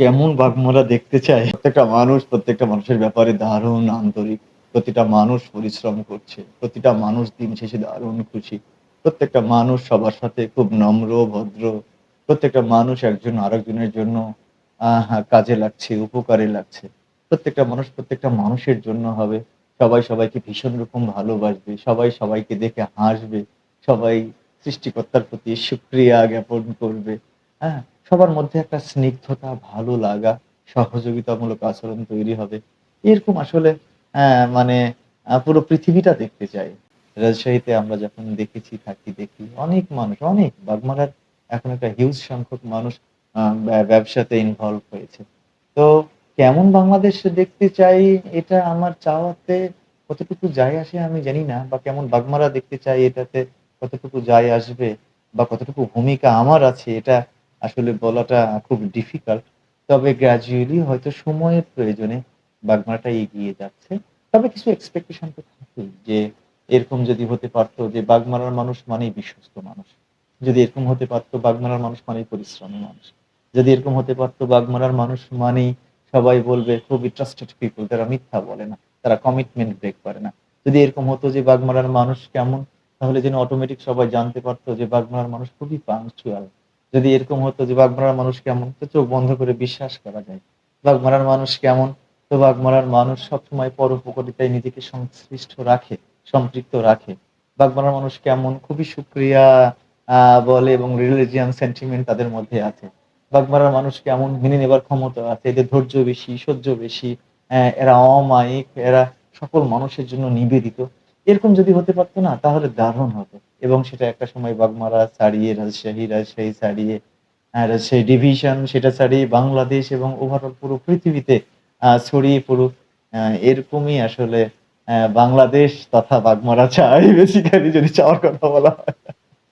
কেমন বাঘমারা দেখতে চায়? প্রত্যেকটা মানুষ প্রত্যেকটা মানুষের ব্যাপারে দারুণ আন্তরিক। প্রতিটা মানুষ পরিশ্রম করছে। প্রতিটা মানুষ দিন শেষে দারুণ খুশি। প্রত্যেকটা মানুষ সবার সাথে খুব নম্র, ভদ্র। প্রত্যেকটা মানুষ একজন আরেকজনের জন্য কাজে লাগছে, উপকারে লাগছে। প্রত্যেকটা মানুষ প্রত্যেকটা মানুষের জন্য হবে। সবাই সবাইকে ভীষণ রকম ভালোবাসবে। সবাই সবাইকে দেখে হাসবে। সবাই সৃষ্টিকর্তার প্রতি সুক্রিয়া জ্ঞাপন করবে। হ্যাঁ? সবার মধ্যে একটা স্নিগ্ধতা, ভালো লাগা, সহযোগিতামূলক আচরণ তৈরি হবে। এরকম আসলে মানে পুরো পৃথিবীটা দেখতে চাই। রাজশাহীতে আমরা যখন দেখেছি, থাকি, দেখি অনেক মানুষ অনেক বাগমারার এখন একটা হিউজ সংখ্যক মানুষ ব্যবসাতে ইনভলভ হয়েছে। তো কেমন বাংলাদেশ দেখতে চাই এটা আমার চাওয়াতে কতটুকু যায় আসে আমি জানি না বা কেমন বাগমারা দেখতে চাই এটাতে কতটুকু যায় আসবে বা কতটুকু ভূমিকা আমার আছে এটা আসলে বলাটা খুব ডিফিকাল্ট। তবে গ্র্যাজুয়ালি হয়তো সময়ের প্রয়োজনে বাগমারাটা এগিয়ে যাচ্ছে। তবে কিছু এক্সপেকটেশন তো থাকেই যে এরকম যদি হতে পারত যে বাগমারার মানুষ মানেই বিশ্বস্ত মানুষ। যদি এরকম হতে পারত বাগমারার মানুষ মানেই পরিশ্রমী মানুষ। যদি এরকম হতে পারত বাগমারার মানুষ মানেই সবাই বলবে, খুবই ট্রাস্টেড পিপল তারা মিথ্যা বলে না। তারা কমিটমেন্ট ব্রেক করে না। যদি এরকম হতো যে বাগমারার মানুষ কেমন, তাহলে যেন অটোমেটিক সবাই জানতে পারতো যে বাগমারার মানুষ খুবই পাংচুয়াল। যদি এরকম হতো যে বাগমারার মানুষ কেমন তো চোখ বন্ধ করে বিশ্বাস করা যায়। বাগমারার মানুষ কেমন তো বাগমারার মানুষ সবসময় পরোপকারিতায় নিজেকে সংশ্লিষ্ট রাখে, সম্পৃক্ত রাখে। বাগমারার মানুষ কেমন খুবই শুকরিয়া আ বলে এবং রিলিজিয়ান সেন্টিমেন্ট তাদের মধ্যে আছে। বাগমারার মানুষ কেমন মেনে নেবার ক্ষমতা আছে, এদের ধৈর্য বেশি, সহ্য বেশি। এরা অমায়িক, এরা সকল মানুষের জন্য নিবেদিত। এরকম যদি হতে পারতো না তাহলে দারুণ হতো। এবং সেটা একটা সময় বাগমারা ছাড়িয়ে রাজশাহী, রাজশাহী ছাড়িয়ে আ রাজশাহী ডিভিশন সেটা ছাড়িয়ে বাংলাদেশ এবং ওভারঅল পুরো পৃথিবীতে ছড়িয়ে পুরো এরকমই আসলে বাংলাদেশ তথা বাগমারা চাই বেসিক্যালি যদি চাওয়ার কথা বলা হয়।